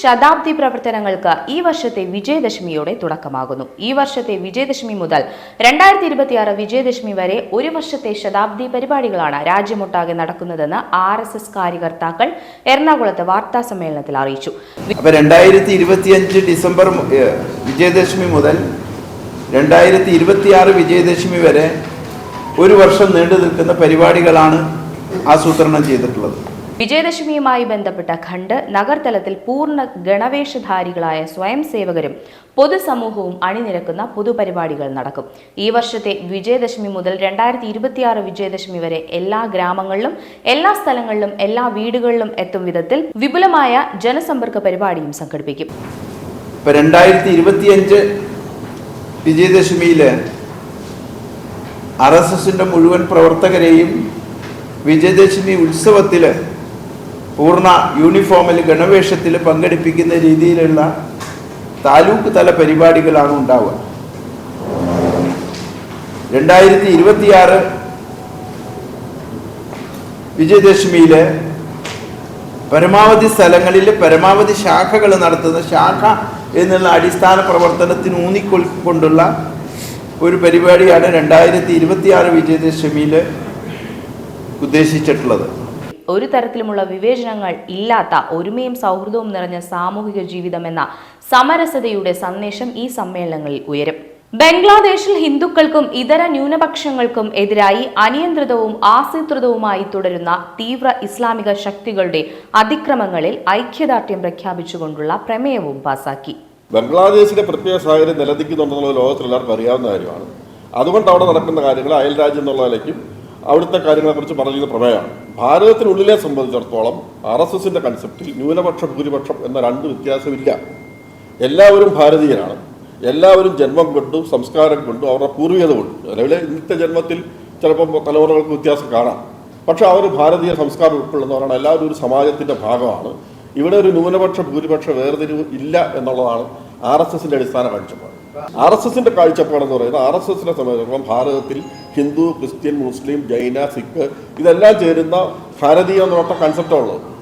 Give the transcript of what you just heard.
ശതാബ്ദി പ്രവർത്തനങ്ങൾക്ക് ഈ വർഷത്തെ വിജയദശമിയോടെ തുടക്കമാകുന്നു. ഈ വർഷത്തെ വിജയദശമി മുതൽ രണ്ടായിരത്തി ഇരുപത്തിയാറ് വിജയദശമി വരെ ഒരു വർഷത്തെ ശതാബ്ദി പരിപാടികളാണ് രാജ്യമൊട്ടാകെ നടക്കുന്നതെന്ന് ആർ എസ് എസ് കാര്യകർത്താക്കൾ എറണാകുളത്ത് വാർത്താ സമ്മേളനത്തിൽ അറിയിച്ചു. അപ്പൊ രണ്ടായിരത്തി ഇരുപത്തിയഞ്ച് ഡിസംബർ വിജയദശമി മുതൽ രണ്ടായിരത്തി ഇരുപത്തിയാറ് വിജയദശമി വരെ ഒരു വർഷം നീണ്ടു നിൽക്കുന്ന പരിപാടികളാണ് ആസൂത്രണം ചെയ്തിട്ടുള്ളത്. വിജയദശമിയുമായി ബന്ധപ്പെട്ട ഖണ്ഡ് നഗർതലത്തിൽ പൂർണ ഗണവേഷധാരികളായ സ്വയം സേവകരും പൊതുസമൂഹവും അണിനിരക്കുന്ന പൊതുപരിപാടികൾ നടക്കും. ഈ വർഷത്തെ വിജയദശമി മുതൽ രണ്ടായിരത്തി ഇരുപത്തിയാറ് വിജയദശമി വരെ എല്ലാ ഗ്രാമങ്ങളിലും എല്ലാ സ്ഥലങ്ങളിലും എല്ലാ വീടുകളിലും എത്തും വിധത്തിൽ വിപുലമായ ജനസമ്പർക്ക പരിപാടിയും സംഘടിപ്പിക്കും. വിജയദശമിയിൽ ആർ എസ് എസിന്റെ മുഴുവൻ പ്രവർത്തകരെയും വിജയദശമി ഉത്സവത്തിൽ പൂർണ യൂണിഫോമിൽ ഗണവേഷത്തിൽ പങ്കെടുപ്പിക്കുന്ന രീതിയിലുള്ള താലൂക്ക് തല പരിപാടികളാണ് ഉണ്ടാവുക. രണ്ടായിരത്തി ഇരുപത്തിയാറ് വിജയദശമിയിലെ പരമാവധി സ്ഥലങ്ങളിൽ പരമാവധി ശാഖകൾ നടത്തുന്ന ശാഖ എന്നുള്ള അടിസ്ഥാന പ്രവർത്തനത്തിന് ഊന്നിക്കൊണ്ടുള്ള ഒരു പരിപാടിയാണ് രണ്ടായിരത്തി ഇരുപത്തിയാറ് വിജയദശമിയിൽ ഉദ്ദേശിച്ചിട്ടുള്ളത്. ഒരു തരത്തിലുമുള്ള വിവേചനങ്ങൾ ഇല്ലാത്ത ഒരുമയും സൗഹൃദവും നിറഞ്ഞ സാമൂഹിക ജീവിതമെന്ന സമരസതയുടെ സന്ദേശം ഈ സമ്മേളനങ്ങളിൽ ഉയരും. ബംഗ്ലാദേശിൽ ഹിന്ദുക്കൾക്കും ഇതര ന്യൂനപക്ഷങ്ങൾക്കും എതിരായി അനിയന്ത്രിതവും ആസൂത്രിതവുമായി തുടരുന്ന തീവ്ര ഇസ്ലാമിക ശക്തികളുടെ അതിക്രമങ്ങളിൽ ഐക്യദാർഢ്യം പ്രഖ്യാപിച്ചുകൊണ്ടുള്ള പ്രമേയവും പാസാക്കി. ബംഗ്ലാദേശിലെ പ്രത്യേക സാഹചര്യം നിലനിൽക്കുന്നുണ്ടെന്നുള്ളത് ലോകത്തിൽ എല്ലാവർക്കും അറിയാവുന്ന കാര്യമാണ്. അതുകൊണ്ട് അവിടെ നടക്കുന്ന കാര്യങ്ങൾ അയൽ രാജ്യം എന്നുള്ള നിലയ്ക്കും അവിടുത്തെ കാര്യങ്ങളെക്കുറിച്ച് പറഞ്ഞിരുന്ന പ്രമേയമാണ്. ഭാരതത്തിനുള്ളിലെ സംബന്ധിച്ചിടത്തോളം ആർ എസ് എസിന്റെ കൺസെപ്റ്റിൽ ന്യൂനപക്ഷ ഭൂരിപക്ഷം എന്ന രണ്ട് വ്യത്യാസമില്ല. എല്ലാവരും ഭാരതീയരാണ്. എല്ലാവരും ജന്മം കൊണ്ടും സംസ്കാരം കൊണ്ടും അവരുടെ പൂർവികത കൊണ്ടും. നിലവിലെ ഇന്നത്തെ ജന്മത്തിൽ ചിലപ്പോൾ തലമുറകൾക്ക് വ്യത്യാസം കാണാം. പക്ഷെ അവർ ഭാരതീയ സംസ്കാരം ഉൾക്കൊള്ളുന്നവരാണ്. എല്ലാവരും ഒരു സമാജത്തിന്റെ ഭാഗമാണ്. ഇവിടെ ഒരു ന്യൂനപക്ഷ ഭൂരിപക്ഷ വേർതിരിവ് ഇല്ല എന്നുള്ളതാണ് ആർ എസ് എസിന്റെ അടിസ്ഥാന കാഴ്ചപ്പാട്. ആർ എസ് എസിന്റെ കാഴ്ചപ്പാടെന്ന് പറയുന്നത് ആർ എസ് എസിനെ സംബന്ധിച്ചിടത്തോളം ഭാരതത്തിൽ ഹിന്ദു ക്രിസ്ത്യൻ മുസ്ലിം ജൈന സിഖ് ഇതെല്ലാം ചേരുന്ന ഭാരതീയ എന്നുള്ള കൺസെപ്റ്റാണ് ഉള്ളത്